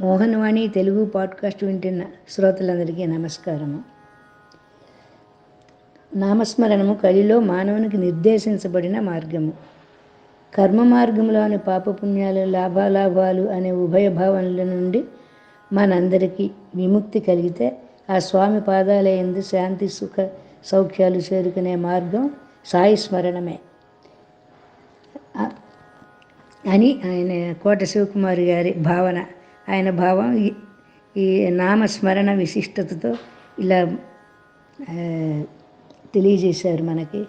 Mohan Vani Telugu podcast వింటున్న శ్రోతలందరికీ నమస్కారము. నామస్మరణము కలిలో మానవునికి నిర్దేశించబడిన మార్గము. కర్మ మార్గంలోని పాపపుణ్యాలు లాభాలాభాలు అనే ఉభయ భావనల నుండి మనందరికీ విముక్తి కలిగితే ఆ స్వామి పాదాలయందు శాంతి సుఖ సౌఖ్యాలు చేరుకునే మార్గం సాయి స్మరణమే. అని ఆయన కోట శివకుమారి గారి భావన ఆయన భావం ఈ- ఈ నామస్మరణ విశిష్టతతో ఇలా తెలియజేశారు మనకి.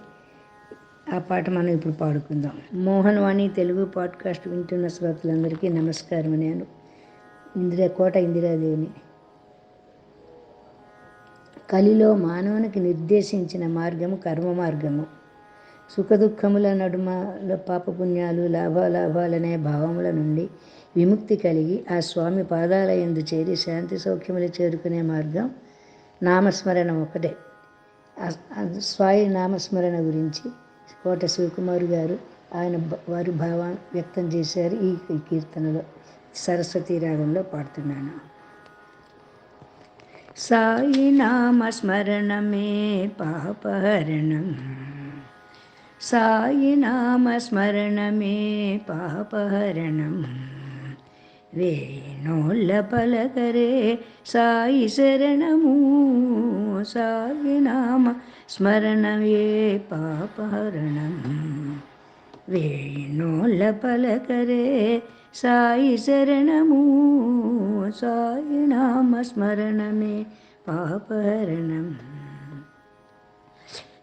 ఆ పాట మనం ఇప్పుడు పాడుకుందాం. మోహన్ వాణి తెలుగు పాడ్కాస్ట్ వింటున్న శ్రోతలందరికీ నమస్కారం నేను ఇందిరా కోట ఇందిరాదేవిని కలిలో మానవునికి నిర్దేశించిన మార్గము కర్మ మార్గము. సుఖదుఖముల నడుమ పాపపుణ్యాలు లాభాలాభాలనే భావముల నుండి విముక్తి కలిగి ఆ స్వామి పాదాల ఎందు చేరి శాంతి సౌఖ్యములు చేరుకునే మార్గం నామస్మరణ ఒకటే. ఆ- స్వామి నామస్మరణ గురించి కోట శివకుమార్ గారు ఆయన వారు వారి వ్యక్తం చేశారు ఈ ఈ కీర్తనలో సరస్వతి రాగంలో పాడుతున్నాను. సాయి నామస్మరణమే పాపహరణం. సాయి నామస్మరణమే పాపహరణం. వేణోళ్ళ పలకరే సాయి శరణము సాయి నామ స్మరణమే పాపహరణం. వేణోళ్ళ పలకరే సాయి శరణము సాయి నామ స్మరణమే పాపహరణం.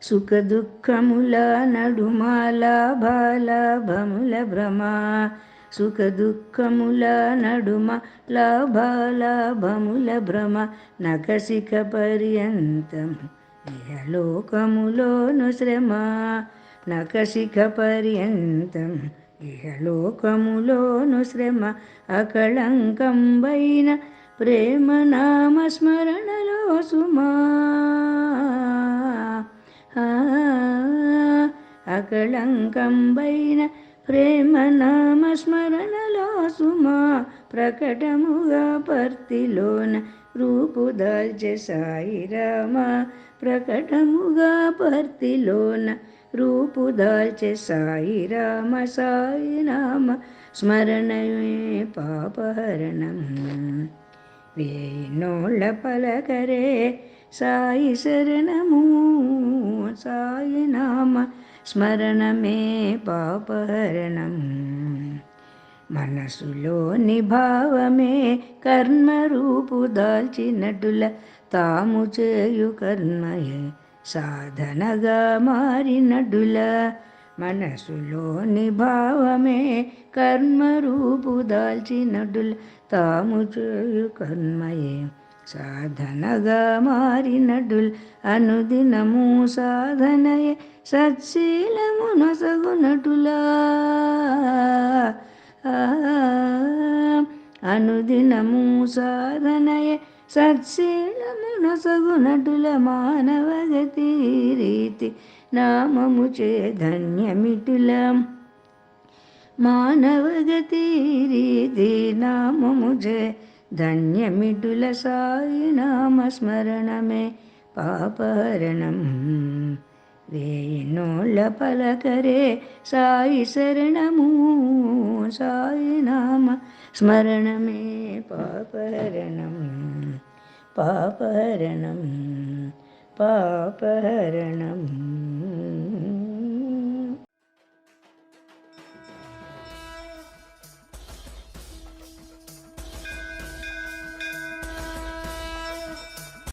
సుఖ దుఃఖముల నడుమాల బాలభముల భ్రమ సుఖ దుఃఖముల నడుమ లాభాలాభముల భ్రమ నకసిక పర్యంతం ఇహలోకములోను శ్రమ నకసిక పర్యంతం ఇహలోకములోను శ్రమ అకళంకంబైన ప్రేమ నామ స్మరణలో సుమా. అకళంకంబైన ప్రేమ నామ స్మరణలో సుమా ప్రకటముగా పర్తిలోన రూపు దాల్చె సాయి రామ ప్రకటముగా పర్తిలోన రూపు దాల్చె సాయి రామ సాయి నామ స్మరణమే పాపహరణం. వేణోళ్ళ పలకరే సాయి శరణము సాయి నామ స్మరణమే పాపహరణం. మనసులోని భావమే కర్మరూపు దాల్చినటుల తాము చేయు కర్మయే సాధనగా మారినటుల మనసులోని భావమే కర్మరూపు దాల్చినటుల తాము చేయు కర్మయే. సాధనగా మారినటుల్ అనుదినము సాధనయే. సత్శీలము నొసగునటులా అనుదినము సాధనయే. సత్శీలము నొసగునటుల మానవగతి రీతి నామము చే ధన్యమిటుల మానవగతి రీతి నామము చే ధన్యమిటుల సాయి నామ స్మరణమే పాపహరణం వేణోళ్ళ పలకరే సాయి శరణము సాయి నామ స్మరణమే పాపహరణం పాపహరణం పాపహరణం